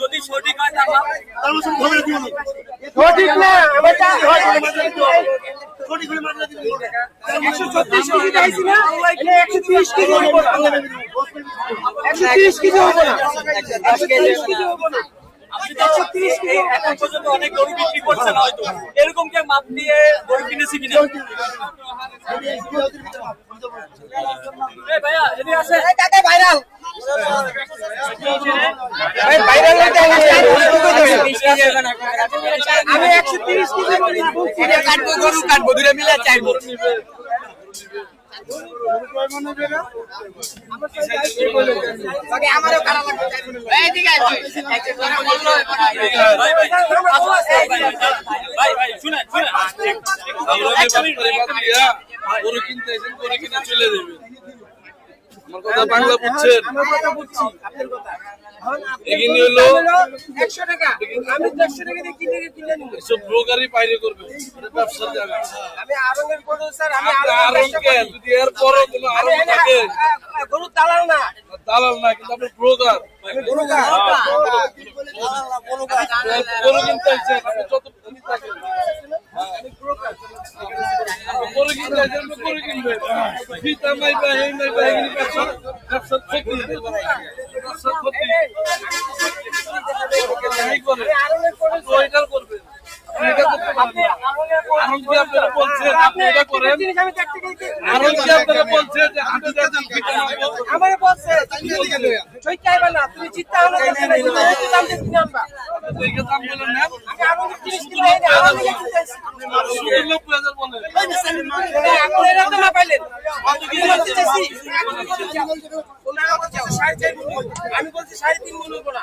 যদি সঠিক হয় সঠিক না একশো ছত্রিশ কেজি চাইছি না একশো তিরিশ কেজি একশো তিরিশ কেজি হব না। একশো তিরিশ কেজি হব না। আপনি তো এই এখন পর্যন্ত অনেক গরু বিক্রি করছেন হয়তো। এরকম কে মাপ দিয়ে গরু কিনেছি কিনা? ভাইয়া এদিকে আসেন। আমি একশো তিরিশ কেজি কাটবো গরু কাটবো দুটো মিলে চাইব। আমারও খারাপ ভাই ভাই ভাই ভাই শুনেন শুনেন। একটা মিনিট, একটা মিনিট। গরু কিনতে এসেন গরু কিনে চলে দেবে আমার কথা বাংলা বুঝছেন। আমার কথা বুঝছি। আপনার কথা। বলুন, হলো- একশো টাকা। আমি দেড়শো টাকা দিয়ে কিনে কিনে নিব এসব ব্রোকারই বাইরে করবে। ব্যবসার জায়গা আমি আরঙের গরু স্যার আমি ব্যবসা যদি এর পরও কোনো আমি থাকে গরু দালাল না। দালাল না কিন্তু আপনি ব্রোকার। গরু কিনতে এসেছেন আপনি যত থাকেন। গরু কিনতে এসেছেন গরু কিনবেন। পিতা মাই এই মাই এগুলি ব্যবসা ব্যবসার ক্ষতি আমার বলছে চাইবা না তুমি চিন্তা হলো আমি আপনারা তো না পাইলেন। বলছে সাড়ে চার মণ। আমি বলছি সাড়ে তিন মন হব না।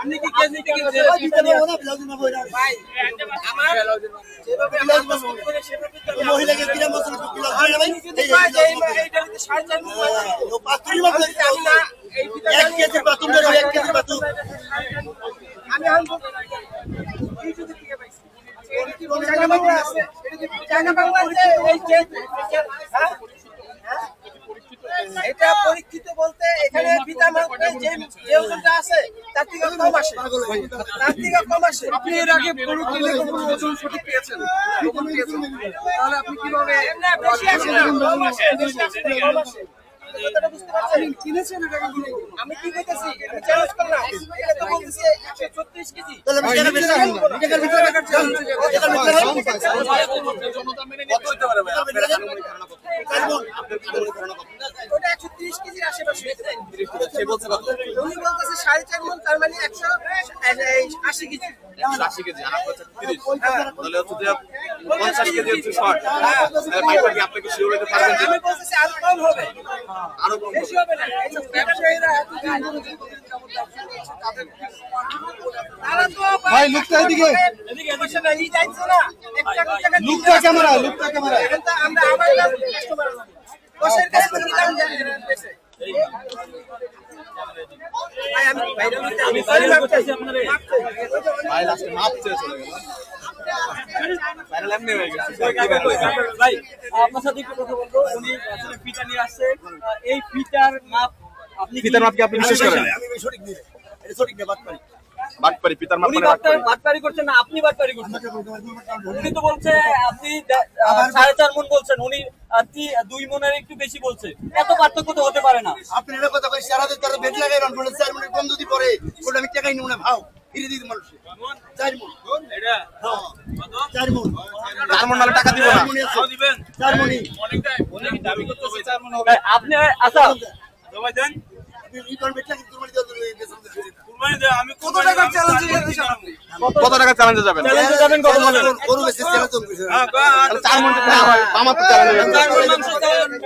না। আপনি কি কেজি থেকে পিতা ভাই আমার যেভাবে আমার পছন্দ করে সেভাবে তো আমি আপনি যদি পাই যে এই এইটা যদি সাড়ে চার মণ হয়, আমি না এই পিতা আমি আনব এই যদি থেকে পাইছি এটা কি বলে জায়গা বাংলা আছে এটা কি জায়গা বাংলা আছে এই যে হ্যাঁ? হ্যাঁ? এটা পরীক্ষিত বলতে এখানে পিতা মাত্রে যে যে ওজনটা আছে তার থেকে কম আসে তার থেকে কম আসে আপনি এর আগে গরু ওজন সঠিক পেয়েছেন? তাহলে আপনি কীভাবে এটা আমি কি কইতেছি? আমি চ্যালেঞ্জ করলাম। এটা তো বলতেছি 136 কেজি। ওটা 130 কেজির আশেপাশে উনি বলতেছে সাড়ে চার মণ তার মানে একশো আশি কেজি। আশি কেজি আর আপনার তিরিশ। তাহলে হচ্ছে যে পঞ্চাশ কেজি হচ্ছে শর্ট পাইপটা কি আপনাকে শিওর হতে পারবেন আমি বলতেছি আরও কম হবে। আরও কম বেশি হবে? না। ব্যবসায়ীরা এত দিন ধরে যে তাদের তারা তো ভাই লুকটা এদিকে। এদিকে না। লুকটা ক্যামেরা লুকটা ক্যামেরা আমরা আমার কাছে কাস্টমার ভাই আপনার সাথে একটু কথা বলব। উনি আসলে ফিটা নিয়ে আসছে এই ফিটার মাপ আপনি ফিটার মাপকে মাপ কি আপনি বিশ্বাস করেন? সঠিক ব্যাপার মাপ উনি বাটপারি বাটপারি বাটপারি করছেন না আপনি বাটপারি করছেন। উনি তো বলছে আপনি সাড়ে চার মন বলছেন উনি দুই মনের একটু বেশি বলছে। এত পার্থক্য তো হতে পারে না। আপনি এটা কথা কই সারা তার বেদ লাগাই রান বলে চার মিনিট কম যদি পরে ওটা আমি টাকাই নিব না ভাও ফিরে দিতে মানুষ। চার মন। এটা চার মন। চার মন টাকা দিব না। চার। চার আপনি আচ্ছা। আপনি ই করবেন কত টাকার চ্যালেঞ্জ আপনি কত টাকা চ্যালেঞ্জে যাবেন? চ্যালেঞ্জে যাবেন কত বলেন গরু বেশি চ্যালেঞ্জ তো। তাহলে চার মন হয় আমার তো চ্যালেঞ্জে যাবে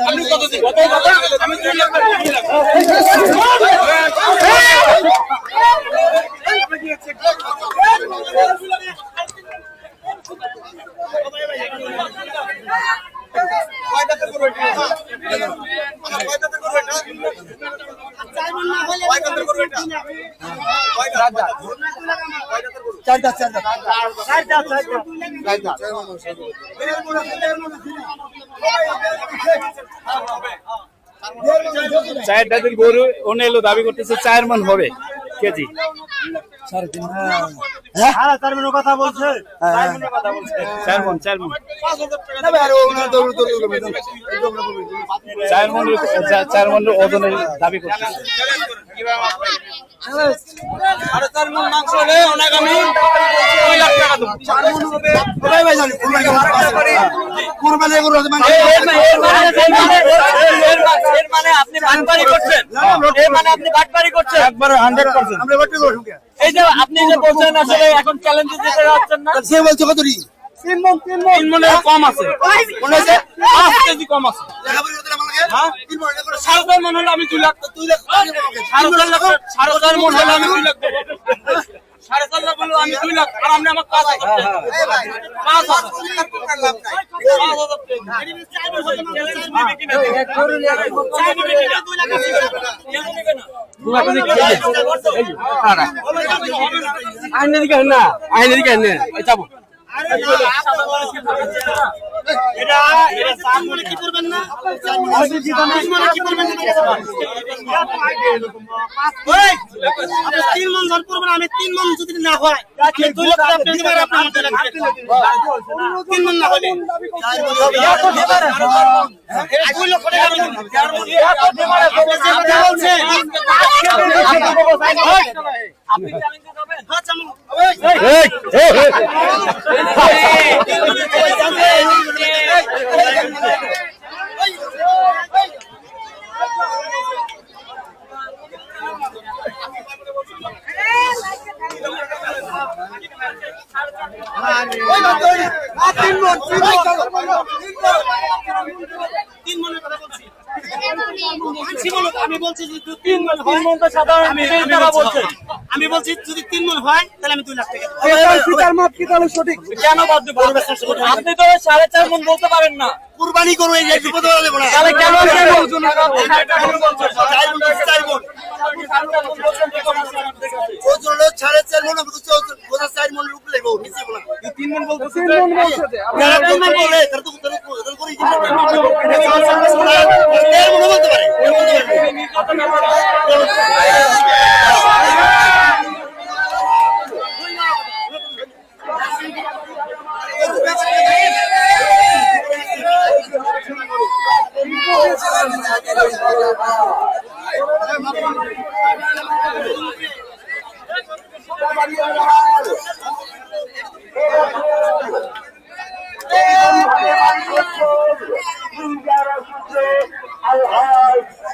আপনি কত দিন কত কত আমি দুই লাখ টাকা দুই লাখ কয়টাতে করব এটা আমার কয়টাতে করব এটা চারটা চারটা চায়ের দাদির গরু অন্য দাবি করতেছে চায়ের মন হবে কেজি। কথা বলছে। চার মন চার মন না আর দৌড় দৌড় চার চার ওজনের দাবি মন অনেক আমি করো মানে এর মানে- মানে- মানে- মানে- মানে আপনি বাটপারি করছেন। এর মানে আপনি বাটপারি করছেন। একবারে হান্ড্রেড পার্সেন্ট আমরা বাট্টি করো এই যে আপনি যে বলছেন আসলে এখন চ্যালেঞ্জে যেতে যাচ্ছেন না। সে বলছে কত রি? তিন মন তিন মন। তিন মনের কম আছে। কোন আছে? পাঁচ কেজি কম আছে। দেখা বলি ওদের আমাকে। হ্যাঁ? তিন মনে করে সাড়ে মন হলে আমি দুই লাখ দুই লাখ টাকা সাড়ে চার লাখ সাড়ে চার মন হলে আমি দুই লাখ দেবো। সাড়ে চার লাখ আমি দুই লাখ আর আপনি পাঁচ হাজার পাঁচ হাজার? আইনের দিকে না। আইনের দিকে না। যাব এটা এটা চার কি করবেন না চার কি করবেন না? ওই, আপনি তিন মন করবেন আমি তিন মন যদি না হয় দুই রাখবেন। তিন মন না হলে। দুই লক্ষ টাকা আপনি যে কথা বলছেন, আপনি চ্যালেঞ্জে যাবেন? হ্যাঁ চ্যালেঞ্জ তিন মনের কথা বলছি আনছি আমি বলছি যদি তিন মন হয় আমি আমি বলছি আমি বলছি যদি তিন মন হয় তাহলে আমি দুই লাখ টাকা দেব। কেন বাদ দেবো? আপনি তো সাড়ে চার মন বলতে পারেন না। কুরবানি করো এই একটু কথা বলে। তাহলে কেন। ওজন সাড়ে চার মন ওজন- চার মনের উপরে লাগবে নিচে বলা। তিন মন বলছে। তিন মন বলে তারা তো তারা তো- করে এক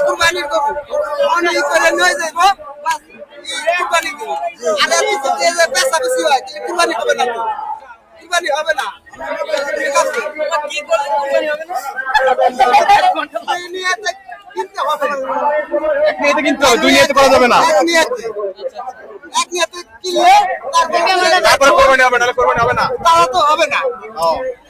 কুরবানির করব অনেক করে নয় যাইব কুরবানি করব আরে পেশা বেশি হয় কুরবানি হবে না কুরবানি হবে না। কি করলে কুরবানি হবে না? কিনতে হবে না। এক নিয়েতে কিন্তু দুই নিয়েতে করা যাবে না। এক নিয়েতে। এক নিয়েতে কিনলে কোরবানি হবে নাহলে কোরবানি হবে না তারা তো হবে না এনে আমরা যদি আপনি দেখ দেখ দেখ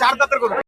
চার দাঁতের গরু।